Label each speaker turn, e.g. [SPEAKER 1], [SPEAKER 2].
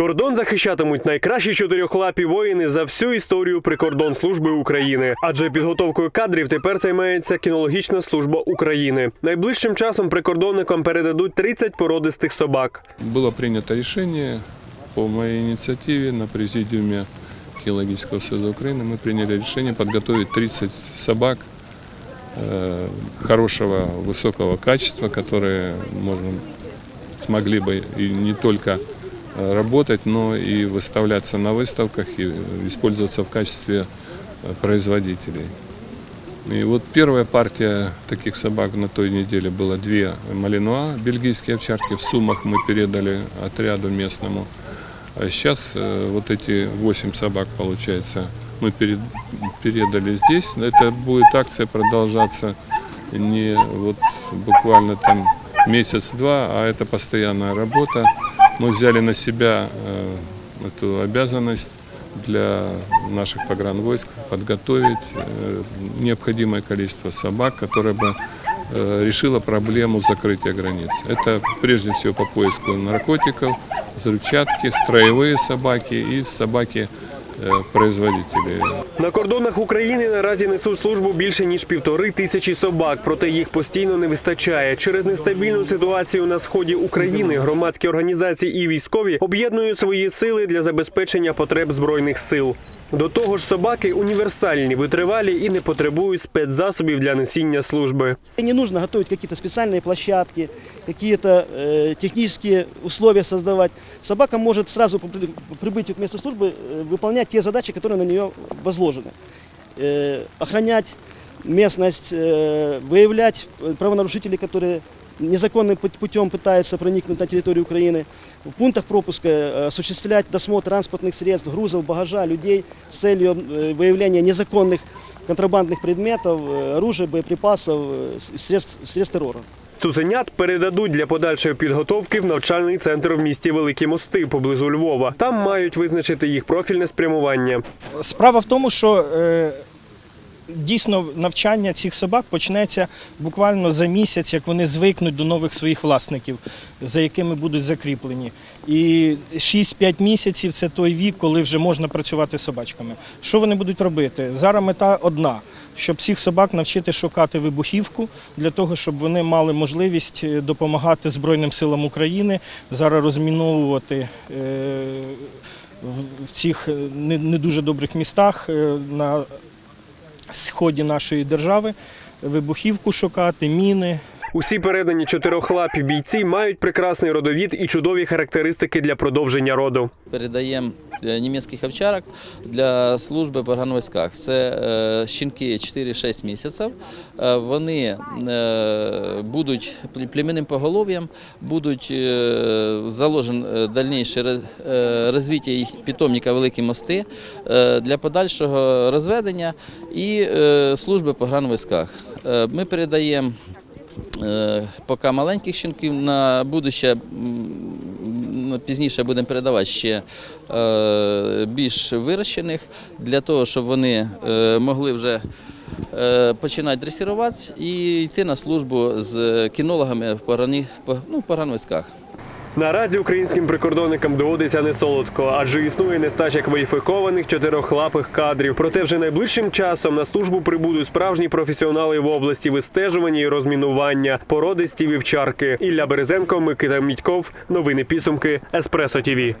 [SPEAKER 1] Кордон захищатимуть найкращі чотирьохлапі воїни за всю історію прикордонслужби України. Адже підготовкою кадрів тепер займається кінологічна служба України. Найближчим часом прикордонникам передадуть 30 породистих собак.
[SPEAKER 2] Было принято решение по моей инициативе на президиуме Кинологического союза Украины. Мы приняли решение подготовить 30 собак э, хорошего, высокого качества, которые можно, смогли бы и не только э, работать, но и выставляться на выставках и использоваться в качестве э, производителей. И вот первая партия таких собак на той неделе была две малинуа, бельгийские овчарки. В Сумах мы передали отряду местному. А сейчас э, вот эти восемь собак, получается, мы перед- передали здесь. Это будет акция продолжаться не вот буквально там месяц-два, а это постоянная работа. Мы взяли на себя э, эту обязанность для наших погранвойск подготовить э, необходимое количество собак, которое бы э, решило проблему закрытия границ. Это прежде всего по поиску наркотиков, взрывчатки, строевые собаки и собаки э, производителей.
[SPEAKER 1] На кордонах України наразі несуть службу більше ніж півтори тисячі собак, проте їх постійно не вистачає. Через нестабільну ситуацію на сході України громадські організації і військові об'єднують свої сили для забезпечення потреб збройних сил. До того ж, собаки універсальні, витривалі і не потребують спецзасобів для несіння служби.
[SPEAKER 3] Не нужно готовить какие-то специальные площадки, какие-то э, технические условия создавать. Собака может сразу по при- прибытию к месту службы э, выполнять те задачи, которые на нее возложены. Э, охранять местность, э, выявлять э, правонарушителей, которые незаконным пут- путем пытаются проникнуть на территорию Украины, в пунктах пропуска э, осуществлять досмотр транспортных средств, грузов, багажа, людей с целью э, выявления незаконных контрабандных предметов, э, оружия, боеприпасов, э, с- средств, средств террора.
[SPEAKER 1] Цуценят передадуть для подальшої підготовки в навчальний центр в місті Великі Мости поблизу Львова. Там мають визначити їх профільне спрямування.
[SPEAKER 4] Справа в тому, що е, дійсно навчання цих собак почнеться буквально за місяць, як вони звикнуть до нових своїх власників, за якими будуть закріплені. І 6-5 місяців це той вік, коли вже можна працювати з собачками. Що вони будуть робити? Зараз мета одна. Щоб всіх собак навчити шукати вибухівку для того, щоб вони мали можливість е, допомагати Збройним силам України зараз розміновувати е, в- цих е, не, дуже добрих містах на сході нашої держави, вибухівку шукати, міни.
[SPEAKER 1] Усі передані чотирьохлапі бійці мають прекрасний родовід і чудові характеристики для продовження роду.
[SPEAKER 5] Передаємо е, німецьких овчарок для служби по гранвойсках. Це е, щенки 4-6 місяців. Е, Вони будуть племінним поголов'ям, будуть заложен е, дальніше роз- розвиття їх питомника Великі мости для подальшого розведення і служби по гранвойсках. Е, Ми передаємо Поки маленьких щенків на будуще пізніше будемо передавати ще е, більш вирощених для того, щоб вони е, могли вже е, починати дресируватися і йти на службу з кінологами в рані-
[SPEAKER 1] Наразі українським прикордонникам доводиться не солодко, адже існує нестача кваліфікованих чотирьохлапих кадрів. Проте вже найближчим часом на службу прибудуть справжні професіонали в області вистежування і розмінування, породисті вівчарки. Ілля Березенко, Микита Мітьков, Новини підсумки Еспресо ТІВІ.